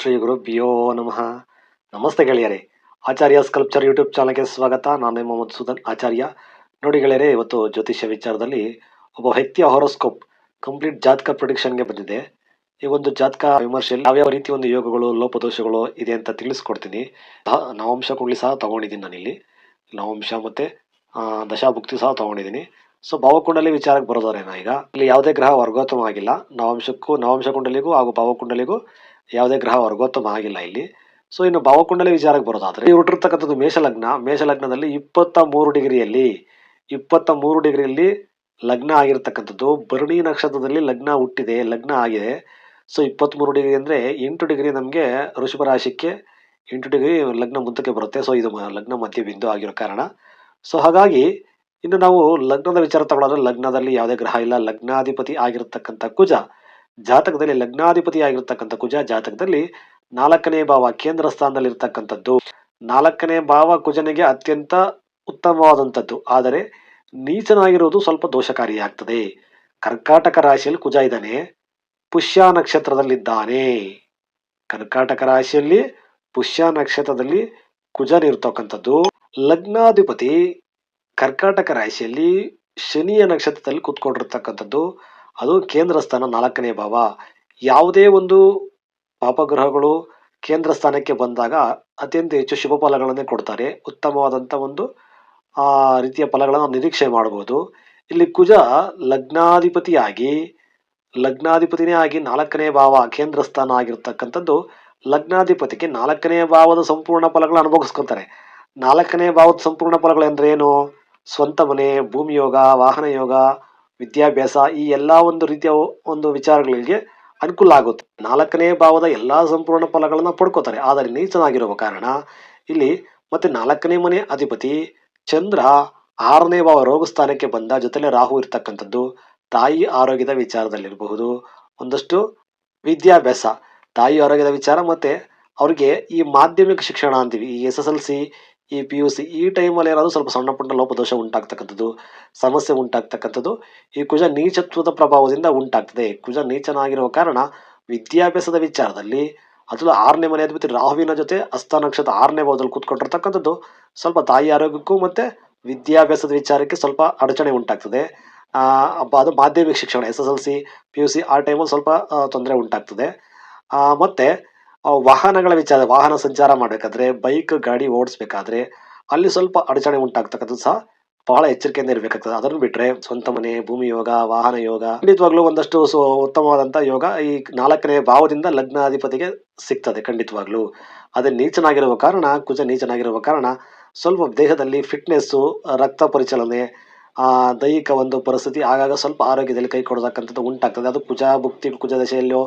ಶ್ರೀ ಗುರುಭ್ಯೋ ನಮಃ. ನಮಸ್ತೆ ಗೆಳೆಯರೇ. ಆಚಾರ್ಯ ಸ್ಕಲ್ಪ್ಚರ್ ಯೂಟ್ಯೂಬ್ ಚಾನಲ್ಗೆ ಸ್ವಾಗತ. ನಾನು ಮೊಹಮ್ಮದ್ ಸುದನ್ ಆಚಾರ್ಯ. ನೋಡಿ ಗೆಳೆಯರೇ, ಇವತ್ತು ಜ್ಯೋತಿಷ್ಯ ವಿಚಾರದಲ್ಲಿ ಒಬ್ಬ ವ್ಯಕ್ತಿಯ ಹೊರೋಸ್ಕೋಪ್ ಕಂಪ್ಲೀಟ್ ಜಾತಕ ಪ್ರೊಡಿಕ್ಷನ್ಗೆ ಬಂದಿದೆ. ಈ ಒಂದು ಜಾತಕ ವಿಮರ್ಶೆಯಲ್ಲಿ ಯಾವ್ಯಾವ ರೀತಿ ಒಂದು ಯೋಗಗಳು, ಲೋಪದೋಷಗಳು ಇದೆ ಅಂತ ತಿಳಿಸ್ಕೊಡ್ತೀನಿ. ನವಾಂಶ ಕುಂಡ್ಲಿ ಸಹ ತಗೊಂಡಿದ್ದೀನಿ ನಾನಿಲ್ಲಿ. ನವಾಂಶ ಮತ್ತೆ ದಶಾಭುಕ್ತಿ ಸಹ ತಗೊಂಡಿದ್ದೀನಿ. ಸೊ, ಭಾವಕುಂಡಲಿ ವಿಚಾರಕ್ಕೆ ಬರೋದಾರೆ ಈಗ. ಇಲ್ಲಿ ಯಾವುದೇ ಗ್ರಹ ವರ್ಗೋತ್ತಮ ಆಗಿಲ್ಲ ನವಾಂಶಕ್ಕೂ, ನವಾಂಶ ಕುಂಡಲಿಗೂ ಹಾಗೂ ಭಾವಕುಂಡಲಿಗೂ ಯಾವುದೇ ಗ್ರಹ ವರ್ಗೋತ್ತಮ ಆಗಿಲ್ಲ ಇಲ್ಲಿ. ಸೊ ಇನ್ನು ಭಾವಕುಂಡಲಿ ವಿಚಾರಕ್ಕೆ ಬರೋದಾದ್ರೆ ಹುಟ್ಟಿರ್ತಕ್ಕಂಥದ್ದು ಮೇಷಲಗ್ನ. ಮೇಷಲಗ್ನದಲ್ಲಿ ಇಪ್ಪತ್ತ ಮೂರು ಡಿಗ್ರಿಯಲ್ಲಿ ಇಪ್ಪತ್ತ ಮೂರು ಡಿಗ್ರಿಯಲ್ಲಿ ಲಗ್ನ ಆಗಿರ್ತಕ್ಕಂಥದ್ದು. ಭರಣಿ ನಕ್ಷತ್ರದಲ್ಲಿ ಲಗ್ನ ಹುಟ್ಟಿದೆ, ಲಗ್ನ ಆಗಿದೆ. ಸೊ ಇಪ್ಪತ್ತ್ಮೂರು ಡಿಗ್ರಿ ಅಂದರೆ ಎಂಟು ಡಿಗ್ರಿ ನಮಗೆ ವೃಷಭ ರಾಶಿಕ್ಕೆ ಎಂಟು ಡಿಗ್ರಿ ಲಗ್ನ ಮುಂದಕ್ಕೆ ಬರುತ್ತೆ. ಸೊ ಇದು ಲಗ್ನ ಮಧ್ಯ ಬಿಂದು ಆಗಿರೋ ಕಾರಣ. ಸೊ ಹಾಗಾಗಿ ಇನ್ನು ನಾವು ಲಗ್ನದ ವಿಚಾರ ತಗೊಳ್ಳೋದ್ರೆ ಲಗ್ನದಲ್ಲಿ ಯಾವುದೇ ಗ್ರಹ ಇಲ್ಲ. ಲಗ್ನಾಧಿಪತಿ ಆಗಿರತಕ್ಕಂಥ ಕುಜ. ಜಾತಕದಲ್ಲಿ ಲಗ್ನಾಧಿಪತಿ ಆಗಿರ್ತಕ್ಕಂಥ ಕುಜ ಜಾತಕದಲ್ಲಿ ನಾಲ್ಕನೇ ಭಾವ ಕೇಂದ್ರ ಸ್ಥಾನದಲ್ಲಿ ಇರ್ತಕ್ಕಂಥದ್ದು ನಾಲ್ಕನೇ ಭಾವ ಕುಜನಿಗೆ ಅತ್ಯಂತ ಉತ್ತಮವಾದಂಥದ್ದು. ಆದರೆ ನೀಚನಾಗಿರುವುದು ಸ್ವಲ್ಪ ದೋಷಕಾರಿಯಾಗ್ತದೆ. ಕರ್ಕಾಟಕ ರಾಶಿಯಲ್ಲಿ ಕುಜ ಇದ್ದಾನೆ. ಪುಷ್ಯ ನಕ್ಷತ್ರದಲ್ಲಿದ್ದಾನೆ. ಕರ್ಕಾಟಕ ರಾಶಿಯಲ್ಲಿ ಪುಷ್ಯ ನಕ್ಷತ್ರದಲ್ಲಿ ಕುಜನಿರ್ತಕ್ಕಂಥದ್ದು ಲಗ್ನಾಧಿಪತಿ ಕರ್ಕಾಟಕ ರಾಶಿಯಲ್ಲಿ ಶನಿಯ ನಕ್ಷತ್ರದಲ್ಲಿ ಕೂತ್ಕೊಂಡಿರ್ತಕ್ಕಂಥದ್ದು. ಅದು ಕೇಂದ್ರ ಸ್ಥಾನ ನಾಲ್ಕನೇ ಭಾವ. ಯಾವುದೇ ಒಂದು ಪಾಪಗ್ರಹಗಳು ಕೇಂದ್ರ ಸ್ಥಾನಕ್ಕೆ ಬಂದಾಗ ಅತ್ಯಂತ ಹೆಚ್ಚು ಶುಭ ಫಲಗಳನ್ನೇ ಕೊಡ್ತಾರೆ. ಉತ್ತಮವಾದಂಥ ಒಂದು, ಆ, ರೀತಿಯ ಫಲಗಳನ್ನು ನಿರೀಕ್ಷೆ ಮಾಡಬಹುದು ಇಲ್ಲಿ ಕುಜ ಲಗ್ನಾಧಿಪತಿಯಾಗಿ, ಲಗ್ನಾಧಿಪತಿನೇ ಆಗಿ ನಾಲ್ಕನೇ ಭಾವ ಕೇಂದ್ರ ಸ್ಥಾನ ಆಗಿರ್ತಕ್ಕಂಥದ್ದು, ಲಗ್ನಾಧಿಪತಿಗೆ ನಾಲ್ಕನೇ ಭಾವದ ಸಂಪೂರ್ಣ ಫಲಗಳು ಅನುಭವಿಸ್ಕೊತಾರೆ. ನಾಲ್ಕನೇ ಭಾವದ ಸಂಪೂರ್ಣ ಫಲಗಳು ಏನು ಸ್ವಂತ ಮನೆ, ಭೂಮಿ ಯೋಗ, ವಾಹನ ಯೋಗ ವಿದ್ಯಾಭ್ಯಾಸ ಈ ಎಲ್ಲ ಒಂದು ರೀತಿಯ ಒಂದು ವಿಚಾರಗಳಿಗೆ ಅನುಕೂಲ ಆಗುತ್ತೆ. ನಾಲ್ಕನೇ ಭಾವದ ಎಲ್ಲಾ ಸಂಪೂರ್ಣ ಫಲಗಳನ್ನು ಪಡ್ಕೋತಾರೆ. ಆದರೆ ನೀಚನಾಗಿರುವ ಕಾರಣ ಇಲ್ಲಿ ಮತ್ತೆ ನಾಲ್ಕನೇ ಮನೆ ಅಧಿಪತಿ ಚಂದ್ರ ಆರನೇ ಭಾವ ರೋಗ ಸ್ಥಾನಕ್ಕೆ ಬಂದ ಜೊತೆಲೆ ರಾಹು ಇರ್ತಕ್ಕಂಥದ್ದು ತಾಯಿ ಆರೋಗ್ಯದ ವಿಚಾರದಲ್ಲಿರಬಹುದು. ಒಂದಷ್ಟು ವಿದ್ಯಾಭ್ಯಾಸ. ತಾಯಿ ಆರೋಗ್ಯದ ವಿಚಾರ ಮತ್ತೆ ಅವ್ರಿಗೆ ಈ ಮಾಧ್ಯಮಿಕ ಶಿಕ್ಷಣ ಅಂತೀವಿ, ಈ ಎಸ್ ಎಸ್ ಎಲ್ ಸಿ ಈ ಪಿ ಯು ಸಿ ಈ ಟೈಮಲ್ಲಿ ಏನಾದರೂ ಸ್ವಲ್ಪ ಸಣ್ಣ ಪುಟ್ಟ ಲೋಪದೋಷ ಉಂಟಾಗ್ತಕ್ಕಂಥದ್ದು, ಸಮಸ್ಯೆ ಉಂಟಾಗ್ತಕ್ಕಂಥದ್ದು, ಈ ಕುಜ ನೀಚತ್ವದ ಪ್ರಭಾವದಿಂದ ಉಂಟಾಗ್ತದೆ. ಕುಜ ನೀಚನಾಗಿರುವ ಕಾರಣ ವಿದ್ಯಾಭ್ಯಾಸದ ವಿಚಾರದಲ್ಲಿ ಅದು ಆರನೇ ಮನೆ ಅಧಿಪತಿ ರಾಹುವಿನ ಜೊತೆ ಹಸ್ತ ನಕ್ಷತ್ರ ಆರನೇ ಭಾವದಲ್ಲಿ ಕೂತ್ಕೊಂಡಿರ್ತಕ್ಕಂಥದ್ದು ಸ್ವಲ್ಪ ತಾಯಿ ಆರೋಗ್ಯಕ್ಕೂ ಮತ್ತು ವಿದ್ಯಾಭ್ಯಾಸದ ವಿಚಾರಕ್ಕೆ ಸ್ವಲ್ಪ ಅಡಚಣೆ ಉಂಟಾಗ್ತದೆ. ಅದು ಮಾಧ್ಯಮಿಕ ಶಿಕ್ಷಣ, S S L C P U C ಆ ಟೈಮಲ್ಲಿ ಸ್ವಲ್ಪ ತೊಂದರೆ ಉಂಟಾಗ್ತದೆ. ಮತ್ತು ವಾಹನಗಳ ವಿಚಾರ ವಾಹನ ಸಂಚಾರ ಮಾಡಬೇಕಾದ್ರೆ ಬೈಕ್ ಗಾಡಿ ಓಡಿಸ್ಬೇಕಾದ್ರೆ ಅಲ್ಲಿ ಸ್ವಲ್ಪ ಅಡಚಣೆ ಉಂಟಾಗ್ತಕ್ಕಂಥದ್ದು ಸಹ ಬಹಳ ಎಚ್ಚರಿಕೆಯಿಂದ ಇರಬೇಕಾಗ್ತದೆ. ಅದನ್ನು ಬಿಟ್ಟರೆ ಸ್ವಂತ ಮನೆ ಭೂಮಿ ಯೋಗ ವಾಹನ ಯೋಗ ಖಂಡಿತವಾಗ್ಲೂ ಒಂದಷ್ಟು ಸೊ ಉತ್ತಮವಾದಂಥ ಯೋಗ ಈ ನಾಲ್ಕನೇ ಭಾವದಿಂದ ಲಗ್ನಾಧಿಪತಿಗೆ ಸಿಗ್ತದೆ ಖಂಡಿತವಾಗ್ಲೂ. ಅದೇ ನೀಚನಾಗಿರುವ ಕಾರಣ ಕುಜ ನೀಚನಾಗಿರುವ ಕಾರಣ ಸ್ವಲ್ಪ ದೇಹದಲ್ಲಿ ಫಿಟ್ನೆಸ್ಸು ರಕ್ತ ಪರಿಚಲನೆ ಆ, ದೈಹಿಕ ಒಂದು ಪರಿಸ್ಥಿತಿ ಆಗಾಗ ಸ್ವಲ್ಪ ಆರೋಗ್ಯದಲ್ಲಿ ಕೈ ಕೊಡತಕ್ಕಂಥದ್ದು ಉಂಟಾಗ್ತದೆ. ಅದು ಕುಜ ಭುಕ್ತಿ ಕುಜ ದಶೆಯಲ್ಲೋ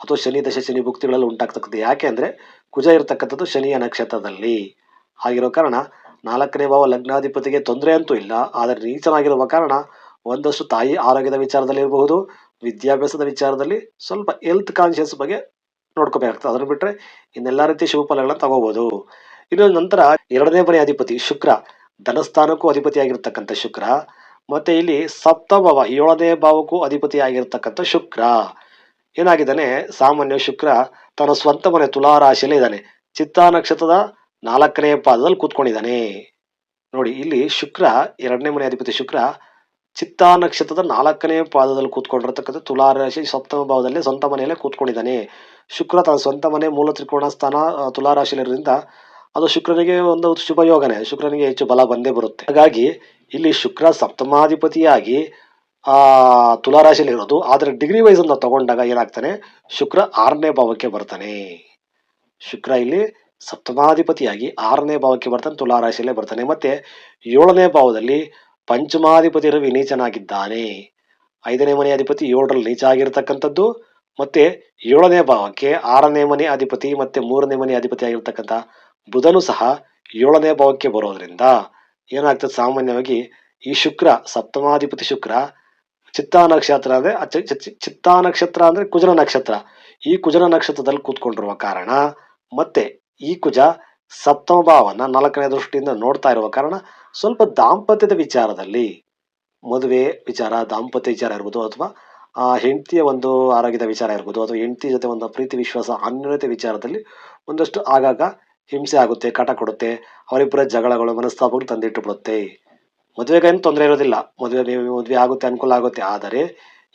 ಅಥವಾ ಶನಿ ದಶ, ಶನಿ ಭುಕ್ತಿಗಳಲ್ಲಿ ಉಂಟಾಗ್ತಕ್ಕಂಥದ್ದು ಯಾಕೆ ಅಂದರೆ ಕುಜ ಇರತಕ್ಕಂಥದ್ದು ಶನಿಯ ನಕ್ಷತ್ರದಲ್ಲಿ ಆಗಿರೋ ಕಾರಣ ನಾಲ್ಕನೇ ಭಾವ ಲಗ್ನಾಧಿಪತಿಗೆ ತೊಂದರೆ ಅಂತೂ ಇಲ್ಲ, ಆದರೆ ನೀಚನಾಗಿರುವ ಕಾರಣ ಒಂದಷ್ಟು ತಾಯಿ ಆರೋಗ್ಯದ ವಿಚಾರದಲ್ಲಿ ಇರಬಹುದು, ವಿದ್ಯಾಭ್ಯಾಸದ ವಿಚಾರದಲ್ಲಿ ಸ್ವಲ್ಪ ಹೆಲ್ತ್ ಕಾನ್ಷಿಯಸ್ ಬಗ್ಗೆ ನೋಡ್ಕೋಬೇಕಾಗ್ತದೆ. ಅದನ್ನು ಬಿಟ್ಟರೆ ಇನ್ನೆಲ್ಲ ರೀತಿಯ ಶುಭ ಫಲಗಳನ್ನ ತಗೋಬಹುದು ಇನ್ನು ನಂತರ ಎರಡನೇ ಮನೆ ಅಧಿಪತಿ ಶುಕ್ರ, ಧನಸ್ಥಾನಕ್ಕೂ ಅಧಿಪತಿಯಾಗಿರ್ತಕ್ಕಂಥ ಶುಕ್ರ, ಮತ್ತೆ ಇಲ್ಲಿ ಸಪ್ತಭಾವ ಏಳನೇ ಭಾವಕ್ಕೂ ಅಧಿಪತಿಯಾಗಿರ್ತಕ್ಕಂಥ ಶುಕ್ರ. ಏನಾಗಿದ್ದಾನೆ? ಸಾಮಾನ್ಯ ಶುಕ್ರ ತನ್ನ ಸ್ವಂತ ಮನೆ ತುಲಾರಾಶಿಯಲ್ಲೇ ಇದ್ದಾನೆ. ಚಿತ್ತಾ ನಕ್ಷತ್ರದ ನಾಲ್ಕನೇ ಪಾದದಲ್ಲಿ ಕೂತ್ಕೊಂಡಿದ್ದಾನೆ. ನೋಡಿ, ಇಲ್ಲಿ ಶುಕ್ರ, ಎರಡನೇ ಮನೆ ಅಧಿಪತಿ ಶುಕ್ರ ಚಿತ್ತಾ ನಕ್ಷತ್ರದ ನಾಲ್ಕನೇ ಪಾದದಲ್ಲಿ ಕೂತ್ಕೊಂಡಿರತಕ್ಕಂಥ ತುಲಾರಾಶಿ ಸಪ್ತಮ ಭಾವದಲ್ಲಿ ಸ್ವಂತ ಮನೆಯಲ್ಲೇ ಕೂತ್ಕೊಂಡಿದ್ದಾನೆ. ಶುಕ್ರ ತನ್ನ ಸ್ವಂತ ಮನೆ ಮೂಲ ತ್ರಿಕೋಣ ಸ್ಥಾನ ತುಲಾರಾಶಿಯಲ್ಲಿರೋದ್ರಿಂದ ತುಲಾ ರಾಶಿಯಲ್ಲಿರೋದ್ರಿಂದ ಅದು ಶುಕ್ರನಿಗೆ ಒಂದು ಶುಭಯೋಗನೇ. ಶುಕ್ರನಿಗೆ ಹೆಚ್ಚು ಬಲ ಬಂದೇ ಬರುತ್ತೆ. ಹಾಗಾಗಿ ಇಲ್ಲಿ ಶುಕ್ರ ಸಪ್ತಮಾಧಿಪತಿಯಾಗಿ ಆ ತುಲಾರಾಶಿಯಲ್ಲಿ ಇರೋದು. ಆದರೆ ಡಿಗ್ರಿ ವೈಸ್ ನಾವು ತಗೊಂಡಾಗ ಏನಾಗ್ತಾನೆ? ಶುಕ್ರ ಆರನೇ ಭಾವಕ್ಕೆ ಬರ್ತಾನೆ. ಶುಕ್ರ ಇಲ್ಲಿ ಸಪ್ತಮಾಧಿಪತಿಯಾಗಿ ಆರನೇ ಭಾವಕ್ಕೆ ಬರ್ತಾನೆ ತುಲಾರಾಶಿಯಲ್ಲೇ ಬರ್ತಾನೆ. ಮತ್ತೆ ಏಳನೇ ಭಾವದಲ್ಲಿ ಪಂಚಮಾಧಿಪತಿ ರವಿ ನೀಚನಾಗಿದ್ದಾನೆ. ಐದನೇ ಮನೆ ಅಧಿಪತಿ ಏಳರಲ್ಲಿ ನೀಚ ಆಗಿರ್ತಕ್ಕಂಥದ್ದು ಮತ್ತೆ ಏಳನೇ ಭಾವಕ್ಕೆ ಆರನೇ ಮನೆ ಅಧಿಪತಿ, ಮತ್ತೆ ಮೂರನೇ ಮನೆ ಅಧಿಪತಿ ಆಗಿರ್ತಕ್ಕಂಥ ಬುಧನು ಸಹ ಏಳನೇ ಭಾವಕ್ಕೆ ಬರೋದ್ರಿಂದ ಏನಾಗ್ತದೆ ಸಾಮಾನ್ಯವಾಗಿ ಈ ಶುಕ್ರ, ಸಪ್ತಮಾಧಿಪತಿ ಶುಕ್ರ ಚಿತ್ತಾ ನಕ್ಷತ್ರ ಅಂದ್ರೆ ಚಿತ್ತಾ ನಕ್ಷತ್ರ ಅಂದ್ರೆ ಕುಜನ ನಕ್ಷತ್ರ. ಈ ಕುಜನ ನಕ್ಷತ್ರದಲ್ಲಿ ಕೂತ್ಕೊಂಡಿರುವ ಕಾರಣ, ಮತ್ತೆ ಈ ಕುಜ ಸಪ್ತಮ ಭಾವನ ನಾಲ್ಕನೇ ದೃಷ್ಟಿಯಿಂದ ನೋಡ್ತಾ ಇರುವ ಕಾರಣ, ಸ್ವಲ್ಪ ದಾಂಪತ್ಯದ ವಿಚಾರದಲ್ಲಿ, ಮದುವೆ ವಿಚಾರ, ದಾಂಪತ್ಯ ವಿಚಾರ ಇರ್ಬೋದು ಅಥವಾ, ಆ, ಹೆಂಡತಿಯ ಒಂದು ಆರೋಗ್ಯದ ವಿಚಾರ ಇರ್ಬೋದು ಅಥವಾ ಹೆಂಡತಿ ಜೊತೆ ಒಂದು ಪ್ರೀತಿ, ವಿಶ್ವಾಸ, ಅನ್ಯೋನ್ಯತೆ ವಿಚಾರದಲ್ಲಿ ಒಂದಷ್ಟು ಆಗಾಗ ಹಿಂಸೆ ಆಗುತ್ತೆ, ಕಟ ಕೊಡುತ್ತೆ, ಅವರಿಬ್ಬರ ಜಗಳಗಳು, ಮನಸ್ತಾಪಗಳು ತಂದಿಟ್ಟು ಬಿಡುತ್ತೆ. ಮದುವೆಗೇನು ತೊಂದರೆ ಇರೋದಿಲ್ಲ. ಮದುವೆ ಮದುವೆ ಆಗುತ್ತೆ, ಅನುಕೂಲ ಆಗುತ್ತೆ. ಆದರೆ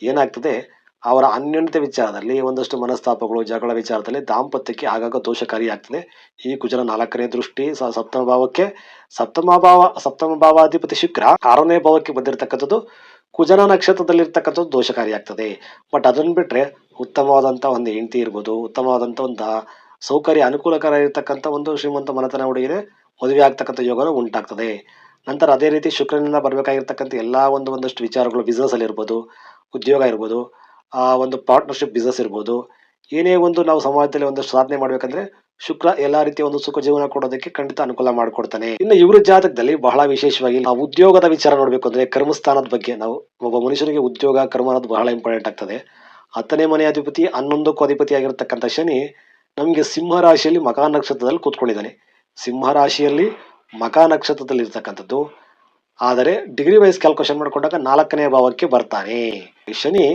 ಏನಾಗ್ತದೆ, ಅವರ ಅನ್ಯೋನ್ಯತೆ ವಿಚಾರದಲ್ಲಿ, ಒಂದಷ್ಟು ಮನಸ್ತಾಪಗಳು, ಜಗಳ ವಿಚಾರದಲ್ಲಿ ದಾಂಪತ್ಯಕ್ಕೆ ಆಗಾಗ ದೋಷಕಾರಿ ಆಗ್ತದೆ ಈ ಕುಜನ ನಾಲ್ಕನೇ ದೃಷ್ಟಿ ಸಪ್ತಮ ಭಾವಕ್ಕೆ. ಸಪ್ತಮ ಭಾವ, ಸಪ್ತಮ ಭಾವಾಧಿಪತಿ ಶುಕ್ರ ಆರನೇ ಭಾವಕ್ಕೆ ಬಂದಿರತಕ್ಕಂಥದ್ದು. ಕುಜನ ನಕ್ಷತ್ರದಲ್ಲಿರ್ತಕ್ಕಂಥದ್ದು ದೋಷಕಾರಿ ಆಗ್ತದೆ ಬಟ್ ಅದನ್ನು ಬಿಟ್ಟರೆ ಉತ್ತಮವಾದಂಥ ಒಂದು ಹೆಂಡತಿ ಇರ್ಬೋದು, ಉತ್ತಮವಾದಂಥ ಒಂದು ಸೌಕರ್ಯ ಅನುಕೂಲಕರ ಇರತಕ್ಕಂಥ ಒಂದು ಶ್ರೀಮಂತ ಮನತನ ಹುಡುಗಿಗೆ ಮದುವೆ ಆಗ್ತಕ್ಕಂಥ ಯೋಗನೂ ಉಂಟಾಗ್ತದೆ. ನಂತರ ಅದೇ ರೀತಿ ಶುಕ್ರನಿಂದ ಬರಬೇಕಾಗಿರ್ತಕ್ಕಂಥ ಎಲ್ಲ ಒಂದು ಒಂದಷ್ಟು ವಿಚಾರಗಳು ಅಲ್ಲಿ ಇರ್ಬೋದು, ಉದ್ಯೋಗ ಇರ್ಬೋದು, ಆ ಒಂದು ಪಾರ್ಟ್ನರ್ಶಿಪ್ ಬಿಸ್ನೆಸ್ ಇರ್ಬೋದು, ಏನೇ ಒಂದು ನಾವು ಸಮಾಜದಲ್ಲಿ ಒಂದಷ್ಟು ಸಾಧನೆ ಮಾಡಬೇಕಂದ್ರೆ ಶುಕ್ರ ಎಲ್ಲಾ ರೀತಿಯ ಒಂದು ಸುಖ ಜೀವನ ಕೊಡೋದಕ್ಕೆ ಖಂಡಿತ ಅನುಕೂಲ ಮಾಡಿಕೊಡ್ತಾನೆ. ಇನ್ನು ಇವ್ರ ಜಾತಕದಲ್ಲಿ ಬಹಳ ವಿಶೇಷವಾಗಿ ನಾವು ಉದ್ಯೋಗದ ವಿಚಾರ ನೋಡಬೇಕು ಅಂದ್ರೆ ಕರ್ಮಸ್ಥಾನದ ಬಗ್ಗೆ ನಾವು ಒಬ್ಬ ಮನುಷ್ಯನಿಗೆ ಉದ್ಯೋಗ, ಕರ್ಮ ಅನ್ನೋದು ಬಹಳ ಇಂಪಾರ್ಟೆಂಟ್ ಆಗ್ತದೆ. ಹತ್ತನೇ ಮನೆ ಅಧಿಪತಿ, ಹನ್ನೊಂದಕ್ಕೂ ಅಧಿಪತಿ ಆಗಿರ್ತಕ್ಕಂಥ ಶನಿ ನಮಗೆ ಸಿಂಹ ರಾಶಿಯಲ್ಲಿ ಮಕಾನ ನಕ್ಷತ್ರದಲ್ಲಿ ಕೂತ್ಕೊಂಡಿದ್ದಾನೆ. ಸಿಂಹ ರಾಶಿಯಲ್ಲಿ ಮಕಾ ನಕ್ಷತ್ರದಲ್ಲಿ ಇರ್ತಕ್ಕಂಥದ್ದು ಆದರೆ ಡಿಗ್ರಿ ವೈಸ್ ಕ್ಯಾಲ್ಕುಲೇಷನ್ ಮಾಡಿಕೊಂಡಾಗ ನಾಲ್ಕನೇ ಭಾವಕ್ಕೆ ಬರ್ತಾನೆ. ಶನಿ